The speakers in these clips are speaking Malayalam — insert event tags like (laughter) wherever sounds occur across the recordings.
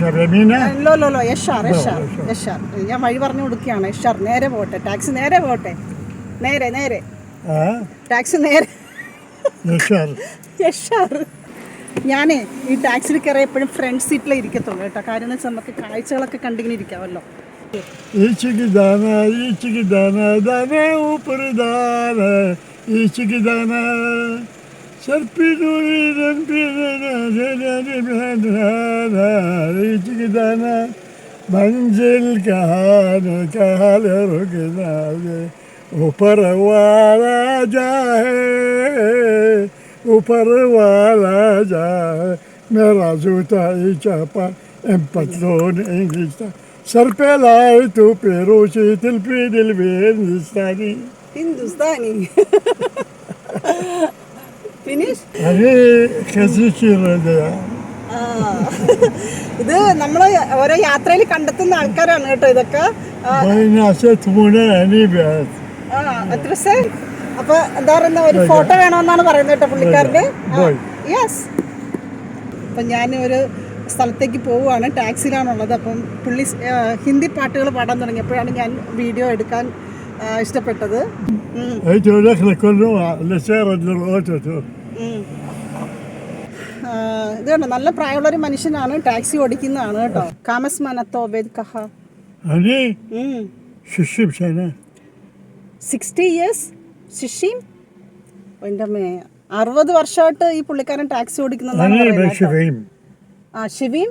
ലോ ലോ ലോ യഷാർ യഷാർ യഷാർ ഞാൻ വഴി പറഞ്ഞു കൊടുക്കുകയാണ് യഷാർ നേരെ പോട്ടെ ടാക്സി നേരെ പോട്ടെ. നേരെ നേരെ. ടാക്സി നേരെ. യഷാർ ഞാനേ ഈ ടാക്സിയിൽ കയറി എപ്പോഴും ഫ്രണ്ട് സീറ്റിലേ ഇരിക്കത്തുള്ളൂ കേട്ടോ. കാര്യം എന്ന് വെച്ചാൽ നമുക്ക് കാഴ്ചകളൊക്കെ കണ്ടിങ്ങനെ ഇരിക്കാമല്ലോ. ഈച്ചക്ക് ദാന ഈച്ചക്ക് ദാന ദാന ഊപ്പർ ദാന ഈച്ചക്ക് ദാന സർപ്പിനൂരി രണ്ടിന मंजिल कहान कहल रुकना ऊपर वाला जाए ऊपर वाला जाए मेरा जूता ही चापा एम पत्रोन इंग्लिश सर पे लाए तू पेरोशी तिल पी दिल भी हिंदुस्तानी हिंदुस्तानी ഫിനിഷ് ഇത് നമ്മൾ ഓരോ യാത്രയിൽ കണ്ടെത്തുന്ന ആൾക്കാരാണ് കേട്ടോ ഇതൊക്കെ. അപ്പൊ എന്താ പറയുന്ന ഒരു ഫോട്ടോ വേണമെന്നാണ് പറയുന്നത് കേട്ടോ പുള്ളിക്കാരുടെ യെസ് അപ്പം ഞാൻ ഒരു സ്ഥലത്തേക്ക് പോവുകയാണ് ടാക്സിയിലാണുള്ളത്. അപ്പം പുള്ളി ഹിന്ദി പാട്ടുകൾ പാടാൻ തുടങ്ങിയപ്പോഴാണ് ഞാൻ വീഡിയോ എടുക്കാൻ ഇഷ്ടപ്പെട്ടത്. ഏറ്റവും ഇത് കണ്ടോ നല്ല പ്രായമുള്ള ഒരു മനുഷ്യനാണ് ടാക്സി ഓടിക്കുന്നതാണ് കേട്ടോ. കാമസ് മനത്തോ ഒബേദ് കഹ സിക്സ്റ്റി ഇയേഴ്സ് ശിഷീം എന്റെ അമ്മേ അറുപത് വർഷമായിട്ട് ഈ പുള്ളിക്കാരൻ ടാക്സി ഓടിക്കുന്നതാണ് ആ ഷിവീം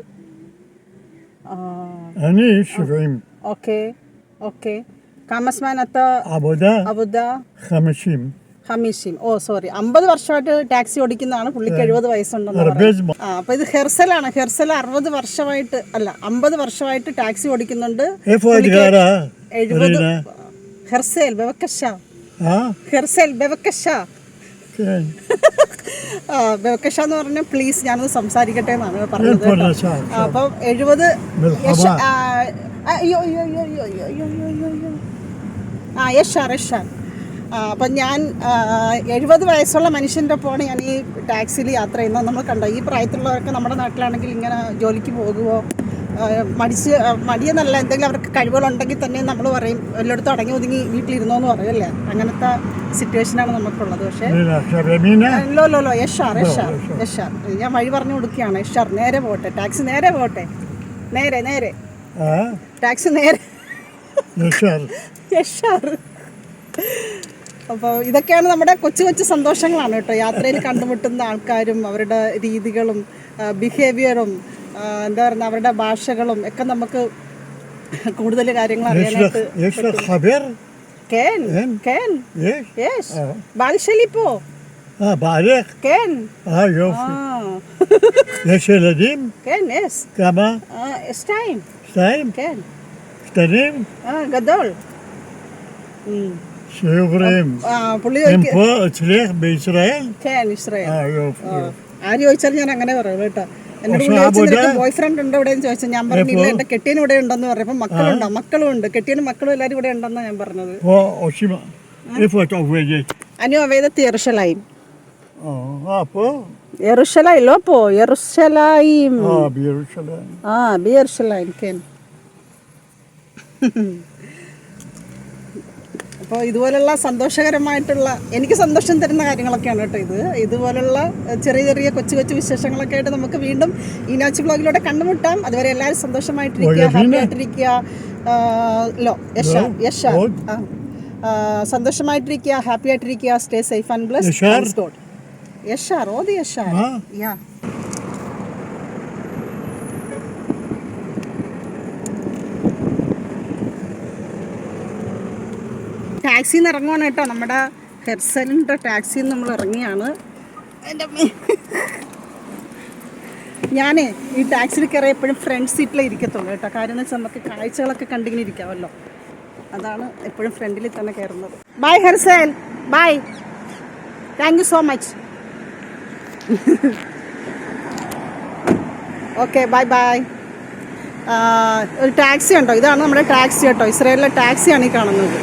ഓക്കെ ഓക്കെ. כמה זמן אתה... עבודה? עבודה? 50. ഹമീഷിം ഓ സോറി അമ്പത് വർഷമായിട്ട് ടാക്സി ഓടിക്കുന്നതാണ്. പുള്ളിക്ക് എഴുപത് വയസ്സുണ്ടെന്ന് ആ അപ്പൊ ഇത് ഹെർസലാണ്. ഹെർസൽ അറുപത് വർഷമായിട്ട് അല്ല അമ്പത് വർഷമായിട്ട് ടാക്സി ഓടിക്കുന്നുണ്ട്. എഴുപത് എന്ന് പറഞ്ഞ പ്ലീസ് ഞാനത് സംസാരിക്കട്ടെ എന്നാണ് പറഞ്ഞത് അപ്പം എഴുപത് ആ യഷാർ യഷാർ അപ്പം ഞാൻ എഴുപത് വയസ്സുള്ള മനുഷ്യന്റെ ഒപ്പമാണ് ഞാൻ ഈ ടാക്സിയിൽ യാത്ര ചെയ്യുന്നത്. നമ്മൾ കണ്ടോ ഈ പ്രായത്തിലുള്ളവരൊക്കെ നമ്മുടെ നാട്ടിലാണെങ്കിൽ ഇങ്ങനെ ജോലിക്ക് പോകുമോ മടിച്ച് മടിയെന്നല്ല എന്തെങ്കിലും അവർക്ക് കഴിവുകളുണ്ടെങ്കിൽ തന്നെ നമ്മൾ പറയും എല്ലായിടത്തും അടങ്ങി ഒതുങ്ങി വീട്ടിലിരുന്നോ എന്ന് പറയല്ലേ അങ്ങനത്തെ സിറ്റുവേഷനാണ് നമുക്കുള്ളത്. പക്ഷേ ലോ ലോ ലോ യഷാർ യഷാർ യഷാർ ഞാൻ വഴി പറഞ്ഞു കൊടുക്കുകയാണ്. യഷാർ നേരെ പോട്ടെ. ടാക്സി നേരെ പോട്ടെ. നേരെ നേരെ. ടാക്സി നേരെ. യഷാറ് അപ്പോൾ ഇതൊക്കെയാണ് നമ്മുടെ കൊച്ചു കൊച്ചു സന്തോഷങ്ങളാണ് കേട്ടോ. യാത്രയിൽ കണ്ടുമുട്ടുന്ന ആൾക്കാരും അവരുടെ രീതികളും ബിഹേവിയറും എന്താ പറയുക അവരുടെ ഭാഷകളും ഒക്കെ നമുക്ക് കൂടുതൽ കാര്യങ്ങൾ അറിയാനായിട്ട് Tanim? Ah, gadol. Mm. שיוברים. പുള്ളി הם פה אצלך בישראל? כן, ישראל. אה, יופי. ആര് ചോദിച്ചാലും ഞാൻ അങ്ങനെ പറയും കേട്ടോ. എന്നോട് കൂടെ ചോദിച്ചു ബോയ് ഫ്രണ്ട് ഉണ്ടോ ഇവിടെ ചോദിച്ചാൽ ഞാൻ പറഞ്ഞില്ല എന്റെ കെട്ടിയൻ ഇവിടെ ഉണ്ടെന്ന് പറഞ്ഞപ്പോ മക്കളുണ്ടോ? മക്കളും ഉണ്ട്. കെട്ടിയനും മക്കളും എല്ലാരും ഇവിടെ ഉണ്ടെന്നാ ഞാൻ പറഞ്ഞത്. അനു അവേദത്ത് എറുഷലായും എറുഷലായില്ലോ പോ. എറുഷലായും ആ ബി എറുഷലായും കേൻ. അപ്പോൾ ഇതുപോലുള്ള സന്തോഷകരമായിട്ടുള്ള എനിക്ക് സന്തോഷം തരുന്ന കാര്യങ്ങളൊക്കെയാണ് കേട്ടോ ഇത്. ഇതുപോലുള്ള ചെറിയ ചെറിയ കൊച്ചു കൊച്ചു വിശേഷങ്ങളൊക്കെ ആയിട്ട് നമുക്ക് വീണ്ടും ഈനാച്ചി ബ്ലോഗിലൂടെ കണ്ടുമുട്ടാം. അതുവരെ എല്ലാവരും സന്തോഷമായിട്ടിരിക്കുക ഹാപ്പി ആയിട്ടിരിക്കുക ലോ യശ യശ. സന്തോഷമായിട്ടിരിക്കുക ഹാപ്പി ആയിട്ടിരിക്കുക സ്റ്റേ സേഫ് ആൻഡ് ബ്ലസ് യഷാർ? യഷാർ ഓതി യഷാർ ആ. യാ ടാക്സിയിൽ നിന്ന് ഇറങ്ങുവാണ് കേട്ടോ. നമ്മുടെ ഹെർസലിന്റെ ടാക്സിയിൽ നിന്ന് നമ്മൾ ഇറങ്ങിയാണ്. എന്റെ. (laughs) ഞാനേ ഈ ടാക്സിയിൽ കയറി എപ്പോഴും ഫ്രണ്ട് സീറ്റിലേ ഇരിക്കത്തുള്ളൂ കേട്ടോ. കാര്യം എന്ന് വെച്ചാൽ നമുക്ക് കാഴ്ചകളൊക്കെ കണ്ടിങ്ങനെ ഇരിക്കാമല്ലോ. അതാണ് എപ്പോഴും ഫ്രണ്ടിൽ തന്നെ കയറുന്നത്. Bye Herzl bye thank you so much okay bye bye ഒരു ടാക്സി ഉണ്ടോ? ഇതാണ് നമ്മുടെ ടാക്സി കേട്ടോ. ഇസ്രയേലിലെ ടാക്സിയാണ് ഈ കാണുന്നത്.